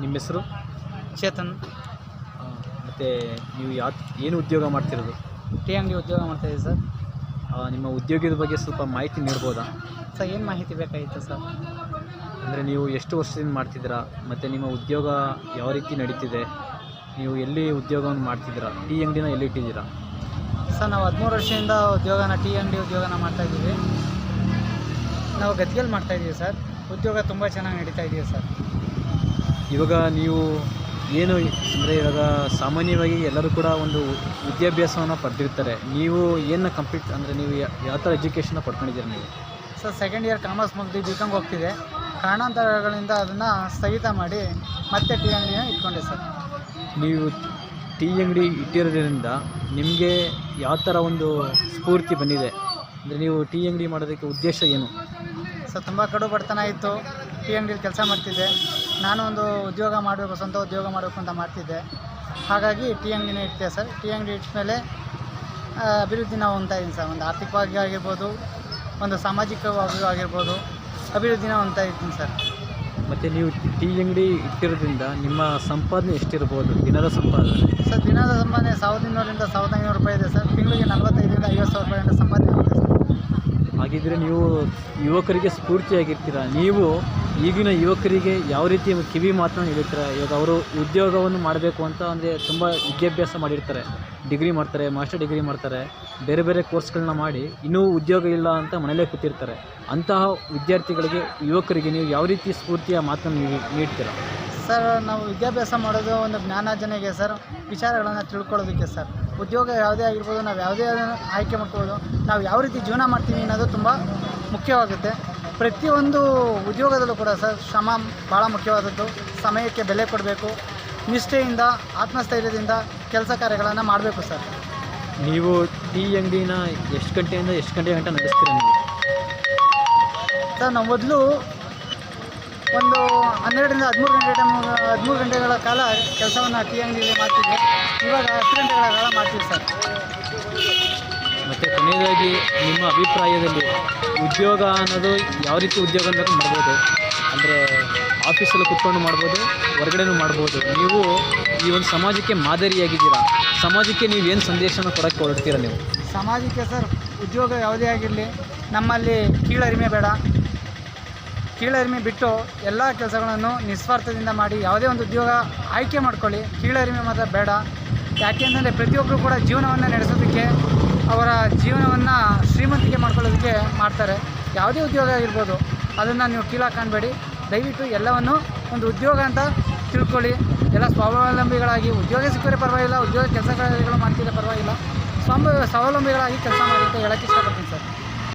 ನಿಮ್ಮ ಹೆಸರು? ಚೇತನ್. ಮತ್ತು ನೀವು ಯಾವ ಏನು ಉದ್ಯೋಗ ಮಾಡ್ತಿರೋದು? ಟೀ ಅಂಗಡಿ ಉದ್ಯೋಗ ಮಾಡ್ತಾಯಿದ್ದೀವಿ ಸರ್. ನಿಮ್ಮ ಉದ್ಯೋಗದ ಬಗ್ಗೆ ಸ್ವಲ್ಪ ಮಾಹಿತಿ ನೀಡ್ಬೋದಾ? ಸರ್ ಏನು ಮಾಹಿತಿ ಬೇಕಾಗಿತ್ತು ಸರ್? ಅಂದರೆ ನೀವು ಎಷ್ಟು ವರ್ಷದಿಂದ ಮಾಡ್ತಿದ್ದೀರಾ? ಮತ್ತು ನಿಮ್ಮ ಉದ್ಯೋಗ ಯಾವ ರೀತಿ ನಡೀತಿದೆ? ನೀವು ಎಲ್ಲಿ ಉದ್ಯೋಗವನ್ನು ಮಾಡ್ತಿದ್ದೀರಾ? ಟೀ ಅಂಗಡಿನ ಎಲ್ಲಿ ಇಟ್ಟಿದ್ದೀರಾ? ಸರ್ ನಾವು ಹದಿಮೂರು ವರ್ಷದಿಂದ ಉದ್ಯೋಗನ ಟೀ ಅಂಗಡಿ ಉದ್ಯೋಗನ ಮಾಡ್ತಾಯಿದ್ದೀವಿ ನಾವು ಗದ್ಗೆಯಲ್ಲಿ ಮಾಡ್ತಾಯಿದ್ದೀವಿ ಸರ್. ಉದ್ಯೋಗ ತುಂಬ ಚೆನ್ನಾಗಿ ನಡೀತಾ ಇದೆಯಾ ಸರ್? ಇವಾಗ ನೀವು ಏನು ಅಂದರೆ ಇವಾಗ ಸಾಮಾನ್ಯವಾಗಿ ಎಲ್ಲರೂ ಕೂಡ ಒಂದು ವಿದ್ಯಾಭ್ಯಾಸವನ್ನು ಪಡೆದಿರ್ತಾರೆ. ನೀವು ಏನು ಕಂಪ್ಲೀಟ್ ಅಂದರೆ ನೀವು ಯಾವ ಥರ ಎಜುಕೇಷನ್ನ ಪಡ್ಕೊಂಡಿದ್ದೀರಿ ನೀವು? ಸರ್ ಸೆಕೆಂಡ್ ಇಯರ್ ಕಾಮರ್ಸ್ ಮುಗಿದು ಬಿ ಕಾಮ್ಗೆ ಹೋಗ್ತಿದೆ ಕಾರಣಾಂತರಗಳಿಂದ ಅದನ್ನು ಸ್ಥಗಿತ ಮಾಡಿ ಮತ್ತೆ ಟೀ ಅಂಗಡಿನ ಇಟ್ಕೊಂಡೆ ಸರ್. ನೀವು ಟೀ ಅಂಗಡಿ ಇಟ್ಟಿರೋದ್ರಿಂದ ನಿಮಗೆ ಯಾವ ಥರ ಒಂದು ಸ್ಫೂರ್ತಿ ಬಂದಿದೆ? ಅಂದರೆ ನೀವು ಟೀ ಅಂಗಡಿ ಮಾಡೋದಕ್ಕೆ ಉದ್ದೇಶ ಏನು? ಸರ್ ತುಂಬ ಕಡು ಬಡತನ ಇತ್ತು ಟೀ ಅಂಗಡಿಲಿ ಕೆಲಸ ಮಾಡ್ತಿದ್ದೆ. ನಾನು ಒಂದು ಉದ್ಯೋಗ ಮಾಡಬೇಕು ಸ್ವಂತ ಉದ್ಯೋಗ ಮಾಡಬೇಕು ಅಂತ ಮಾಡ್ತಿದ್ದೆ. ಹಾಗಾಗಿ ಟಿ ಅಂಗಡಿನೇ ಇಟ್ಟಿದೆ ಸರ್. ಟಿ ಅಂಗಡಿ ಇಟ್ಟ ನಾವು ಹೊಂದ್ತಾ ಇದ್ದೀನಿ ಸರ್. ಒಂದು ಆರ್ಥಿಕವಾಗಿ ಆಗಿರ್ಬೋದು ಒಂದು ಸಾಮಾಜಿಕವಾಗಿ ಆಗಿರ್ಬೋದು ಅಭಿವೃದ್ಧಿನ ಹೊಂದ್ತಾ ಇದ್ದೀನಿ ಸರ್. ಮತ್ತು ನೀವು ಟಿ ಅಂಗಡಿ ಇಟ್ಟಿರೋದ್ರಿಂದ ನಿಮ್ಮ ಸಂಪಾದನೆ ಎಷ್ಟಿರ್ಬೋದು? ದಿನದ ಸಂಪಾದನೆ? ಸರ್ ದಿನದ ಸಂಪಾದನೆ ಸಾವಿರದ ಇನ್ನೂರಿಂದ ಸಾವಿರದ ಐನೂರು ರೂಪಾಯಿ ಇದೆ ಸರ್. ತಿಂಗಳಿಗೆ ನಲವತ್ತೈದರಿಂದ ಐವತ್ತು ಸಾವಿರ ರೂಪಾಯಿ ಅಂತ ಸಂಪಾದನೆ ಆಗುತ್ತೆ ಸರ್. ಹಾಗಿದ್ರೆ ನೀವು ಯುವಕರಿಗೆ ಸ್ಫೂರ್ತಿಯಾಗಿರ್ತೀರ? ನೀವು ಈಗಿನ ಯುವಕರಿಗೆ ಯಾವ ರೀತಿ ಕಿವಿ ಮಾತನ್ನು ಹೇಳಿರ್ತೀರ ಇವಾಗ ಅವರು ಉದ್ಯೋಗವನ್ನು ಮಾಡಬೇಕು ಅಂತ ಅಂದರೆ ತುಂಬ ವಿದ್ಯಾಭ್ಯಾಸ ಮಾಡಿರ್ತಾರೆ. ಡಿಗ್ರಿ ಮಾಡ್ತಾರೆ, ಮಾಸ್ಟರ್ ಡಿಗ್ರಿ ಮಾಡ್ತಾರೆ, ಬೇರೆ ಬೇರೆ ಕೋರ್ಸ್ಗಳನ್ನ ಮಾಡಿ ಇನ್ನೂ ಉದ್ಯೋಗ ಇಲ್ಲ ಅಂತ ಮನೇಲೇ ಕೂತಿರ್ತಾರೆ. ಅಂತಹ ವಿದ್ಯಾರ್ಥಿಗಳಿಗೆ, ಯುವಕರಿಗೆ ನೀವು ಯಾವ ರೀತಿ ಸ್ಫೂರ್ತಿಯ ಮಾತನ್ನು ನೀಡ್ತೀರಾ? ಸರ್, ನಾವು ವಿದ್ಯಾಭ್ಯಾಸ ಮಾಡೋದು ಒಂದು ಜ್ಞಾನಾರ್ಜನೆಗೆ ಸರ್, ವಿಚಾರಗಳನ್ನು ತಿಳ್ಕೊಳ್ಳೋದಕ್ಕೆ ಸರ್. ಉದ್ಯೋಗ ಯಾವುದೇ ಆಗಿರ್ಬೋದು ನಾವು ಯಾವುದೇ ಆಯ್ಕೆ ಮಾಡ್ಕೊಬೋದು ನಾವು ಯಾವ ರೀತಿ ಜೀವನ ಮಾಡ್ತೀವಿ ಅನ್ನೋದು ತುಂಬ ಮುಖ್ಯವಾಗುತ್ತೆ. ಪ್ರತಿಯೊಂದು ಉದ್ಯೋಗದಲ್ಲೂ ಕೂಡ ಸರ್ ಶ್ರಮ ಭಾಳ ಮುಖ್ಯವಾದದ್ದು. ಸಮಯಕ್ಕೆ ಬೆಲೆ ಕೊಡಬೇಕು. ನಿಷ್ಠೆಯಿಂದ ಆತ್ಮಸ್ಥೈರ್ಯದಿಂದ ಕೆಲಸ ಕಾರ್ಯಗಳನ್ನು ಮಾಡಬೇಕು ಸರ್. ನೀವು ಟೀ ಅಂಗಡಿನ ಎಷ್ಟು ಗಂಟೆಯಿಂದ ಎಷ್ಟು ಗಂಟೆ ಗಂಟೆ ನಡೆಸ್ತೀರಿ ನೀವು? ಸರ್ ನಾವು ಮೊದಲು ಒಂದು ಹನ್ನೆರಡರಿಂದ ಹದಿಮೂರು ಗಂಟೆ ಟೈಮ್ ಹದಿಮೂರು ಗಂಟೆಗಳ ಕಾಲ ಕೆಲಸವನ್ನು ಟೀ ಅಂಗಡಿಯಲ್ಲಿ ಮಾಡ್ತಿದ್ದೆ ಇವಾಗ ಆಕ್ಸಿಡೆಂಟ್ಗಳೆಲ್ಲ ಮಾಡ್ತೀವಿ ಸರ್. ಮತ್ತು ಕೊನೆಯದಾಗಿ ನಿಮ್ಮ ಅಭಿಪ್ರಾಯದಲ್ಲಿ ಉದ್ಯೋಗ ಅನ್ನೋದು ಯಾವ ರೀತಿ ಉದ್ಯೋಗ ಅನ್ನೋದು ಮಾಡ್ಬೋದು. ಅಂದರೆ ಆಫೀಸಲ್ಲಿ ಕುತ್ಕೊಂಡು ಮಾಡ್ಬೋದು ಹೊರಗಡೆನೂ ಮಾಡ್ಬೋದು. ನೀವು ಈ ಒಂದು ಸಮಾಜಕ್ಕೆ ಮಾದರಿಯಾಗಿದ್ದೀರಾ? ಸಮಾಜಕ್ಕೆ ನೀವು ಏನು ಸಂದೇಶನ ಕೊಡೋಕ್ಕೆ ಹೊರಡ್ತೀರಾ ನೀವು? ಸಮಾಜಕ್ಕೆ ಸರ್ ಉದ್ಯೋಗ ಯಾವುದೇ ಆಗಿರಲಿ ನಮ್ಮಲ್ಲಿ ಕೀಳರಿಮೆ ಬೇಡ. ಕೀಳರಿಮೆ ಬಿಟ್ಟು ಎಲ್ಲ ಕೆಲಸಗಳನ್ನು ನಿಸ್ವಾರ್ಥದಿಂದ ಮಾಡಿ ಯಾವುದೇ ಒಂದು ಉದ್ಯೋಗ ಆಯ್ಕೆ ಮಾಡ್ಕೊಳ್ಳಿ. ಕೀಳರಿಮೆ ಮಾತ್ರ ಬೇಡ. ಯಾಕೆಂದರೆ ಪ್ರತಿಯೊಬ್ಬರು ಕೂಡ ಜೀವನವನ್ನು ನಡೆಸೋದಕ್ಕೆ ಅವರ ಜೀವನವನ್ನು ಶ್ರೀಮಂತಿಕೆ ಮಾಡ್ಕೊಳ್ಳೋದಕ್ಕೆ ಮಾಡ್ತಾರೆ. ಯಾವುದೇ ಉದ್ಯೋಗ ಆಗಿರ್ಬೋದು ಅದನ್ನು ನೀವು ಕೀಳಾಗಿ ಕಾಣಬೇಡಿ. ದಯವಿಟ್ಟು ಎಲ್ಲವನ್ನು ಒಂದು ಉದ್ಯೋಗ ಅಂತ ತಿಳ್ಕೊಳ್ಳಿ. ಎಲ್ಲ ಸ್ವಾವಲಂಬಿಗಳಾಗಿ ಉದ್ಯೋಗ ಸಿಕ್ಕರೆ ಪರವಾಗಿಲ್ಲ, ಉದ್ಯೋಗ ಕೆಲಸಗಳು ಮಾಡ್ತಿದ್ರೆ ಪರವಾಗಿಲ್ಲ. ಸ್ವಾಮ ಸ್ವಾವಲಂಬಿಗಳಾಗಿ ಕೆಲಸ ಮಾಡಿ ಅಂತ ಹೇಳೋಕ್ಕೆ ಇಷ್ಟಪಡ್ತೀನಿ ಸರ್.